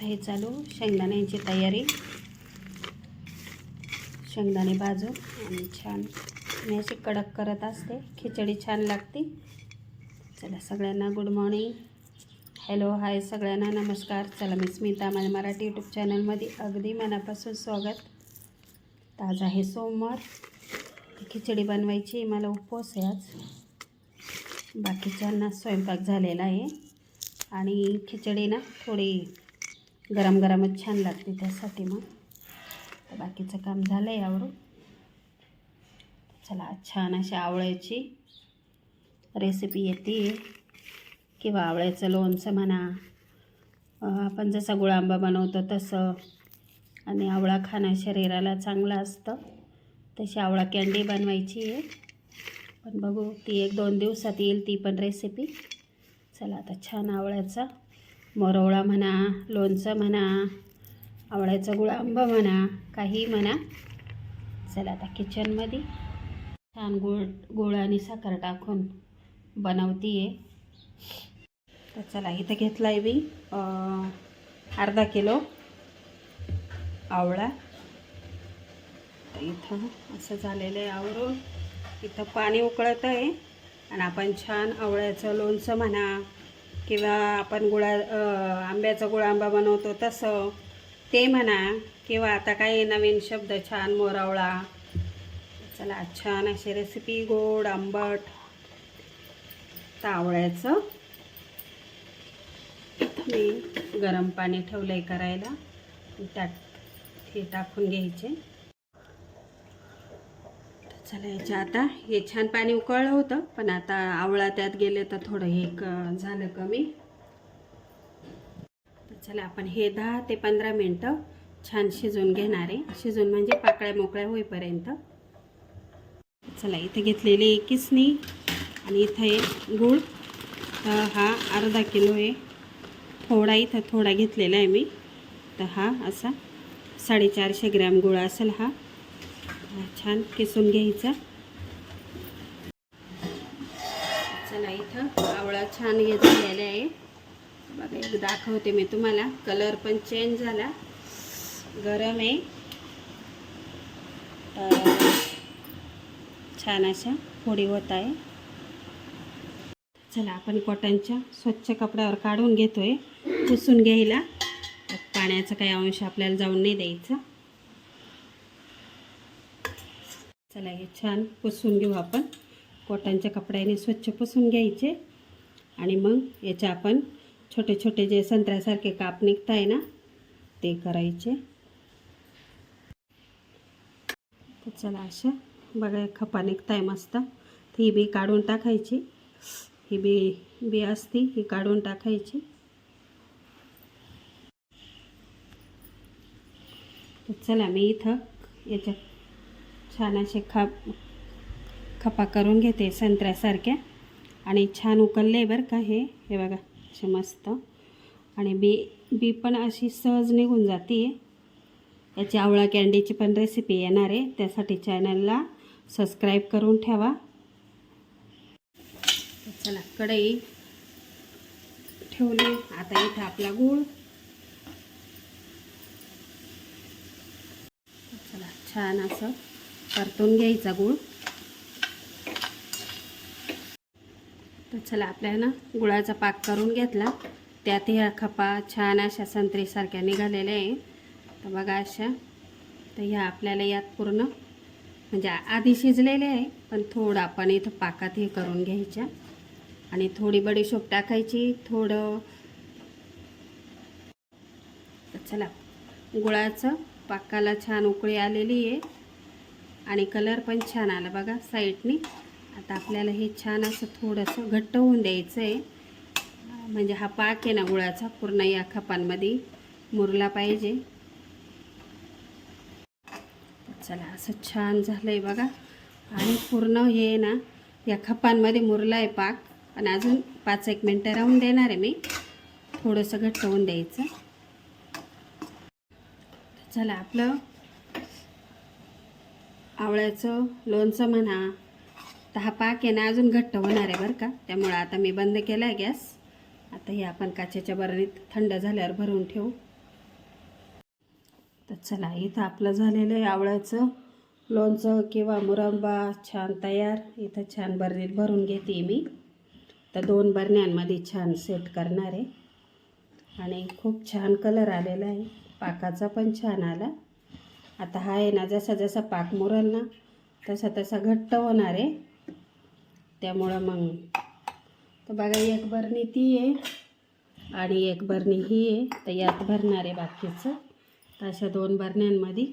आहे हे चालू. शेंगदाण्याची तयारी. शेंगदाणे भाजून आणि छान मी अशी कडक करत असते. खिचडी छान लागते. चला सगळ्यांना गुड मॉर्निंग हॅलो हाय सगळ्यांना नमस्कार. चला मी स्मिता माझ्या मराठी यूट्यूब चॅनलमध्ये अगदी मनापासून स्वागत. आज आहे सोमवार. खिचडी बनवायची मला उपवास आहे आज. बाकीच्यांना स्वयंपाक झालेला आहे. आणि खिचडी ना थोडी गरम गरमच छान लागते त्यासाठी मग. बाकीचं काम झालं आहे यावरून. चला छान अशी आवळ्याची रेसिपी येते. किंवा आवळ्याचं लोणचं म्हणा. आपण जसा गुळांबा बनवतो तसं. आणि आवळा खाणं शरीराला चांगलं असतं. तशी आवळा कॅन्डी बनवायची आहे. पण बघू ती एक दोन दिवसात येईल ती पण रेसिपी चला आता छान आवळ्याचा मोरवळा म्हणा लोणचं म्हणा आवळ्याचं गुळांब म्हणा काही म्हणा. चला आता किचनमध्ये छान गुळ गुळ आणि साखर टाकून बनवती आहे तर चला इथं घेतला आहे मी अर्धा किलो आवळा. तर इथं असं झालेलं आहे आवरून. इथं पाणी उकळत आहे आणि आपण छान आवळ्याचं लोणचं म्हणा किंवा आपण गुळा आंब्याचा गुळ आंबा बनवतो तसं ते म्हणा किंवा आता काही नवीन शब्द छान मोरावळा. चला छान अशी रेसिपी गोड आंबट तर मी गरम पाणी ठेवलं आहे करायला. त्यात हे टाकून घ्यायचे. चला याच्या आता हे छान पाणी उकळलं होतं पण आता आवळा त्यात गेले तर थोडं हे क झालं कमी. चला आपण हे दहा ते पंधरा मिनटं छान शिजवून घेणार आहे. शिजून म्हणजे पाकळ्या मोकळ्या होईपर्यंत. चला इथे घेतलेली किसणी आणि इथं आहे गूळ. तर हा अर्धा किलो आहे. थोडा इथं थोडा घेतलेला आहे मी. तर हा असा साडेचारशे ग्रॅम गुळ असेल हा. छान किसून घ्यायचा. चला इथं आवळा छान हे झालेला आहे. बघा एक दाखवते मी तुम्हाला. कलर पण चेंज झाला. गरम आहे. तर छान अशा फोडी होत आहे. चला आपण कॉटनच्या स्वच्छ कपड्यावर काढून घेतोय. पुसून घ्यायला. पाण्याचा काही अंश आपल्याला जाऊन नाही द्यायचा. चला हे छान पुसून घेऊ आपण. कॉटनच्या कपड्याने स्वच्छ पुसून घ्यायचे. आणि मग याचे आपण छोटे छोटे जे संत्र्यासारखे काप निघत आहे ना ते करायचे. तर चला अशा बघा खपा निघत आहे मस्त. तर ही बी काढून टाकायची. ही बी बी असती ही काढून टाकायची. तर चला मी इथं याच्या छान असे खप खपा करून घेते संत्र्यासारख्या. आणि छान उकलले बरं का हे. हे बघा असे मस्त. आणि बी बी पण अशी सहज निघून जाते. याची आवळा कॅन्डीची पण रेसिपी येणार आहे. त्यासाठी चॅनलला सबस्क्राईब करून ठेवा. चला कढई ठेवली. आता इथं आपला गूळ. चला छान असं परतून घ्यायचा गूळ. तर चला आपल्यानं गुळाचा पाक करून घेतला. त्यात ह्या खपा छान अशा संत्रीसारख्या निघालेल्या आहे. तर बघा अशा. तर ह्या आपल्याला यात पूर्ण म्हणजे आधी शिजलेले आहे पण थोडं आपण इथं पाकात हे करून घ्यायच्या. आणि थोडी बडीशोप टाकायची थोडं. तर चला गुळाचं पाकाला छान उकळी आलेली आहे. आणि कलर पण छान आला बघा साईडने. आता आपल्याला हे छान असं थोडंसं घट्ट होऊन द्यायचं आहे म्हणजे हा पाक आहे ना गुळाचा पूर्ण या खपांमध्ये मुरला पाहिजे. चला असं छान झालं आहे बघा. आणि पूर्ण हे ना या खपांमध्ये मुरला आहे पाक. पण अजून पाच एक मिनटं राहून देणार आहे मी. थोडंसं घट्ट होऊन द्यायचं. चला आपलं आवळ्याचं लोणचं म्हणा तर हा पाक आहे ना अजून घट्ट होणार आहे बरं का? त्यामुळं आता मी बंद केला आहे गॅस. आता हे आपण काचेच्या बरणीत थंड झाल्यावर भरून ठेवू. तर चला इथं आपलं झालेलं आहे आवळ्याचं लोणचं किंवा मुरंबा छान तयार. इथं छान बरणीत भरून घेते मी. तर दोन बरण्यांमध्ये छान सेट करणार आहे. आणि खूप छान कलर आलेला आहे. पाकाचा पण छान आला. आता हा आहे ना जसा जसा पाक मुरल ना तसा तसा घट्ट होणार आहे. त्यामुळं मग तर बघा एक बरणी ती आहे आणि एक बरणी ही आहे. तर यात भरणार आहे बाकीचं. तर अशा दोन बरण्यांमध्ये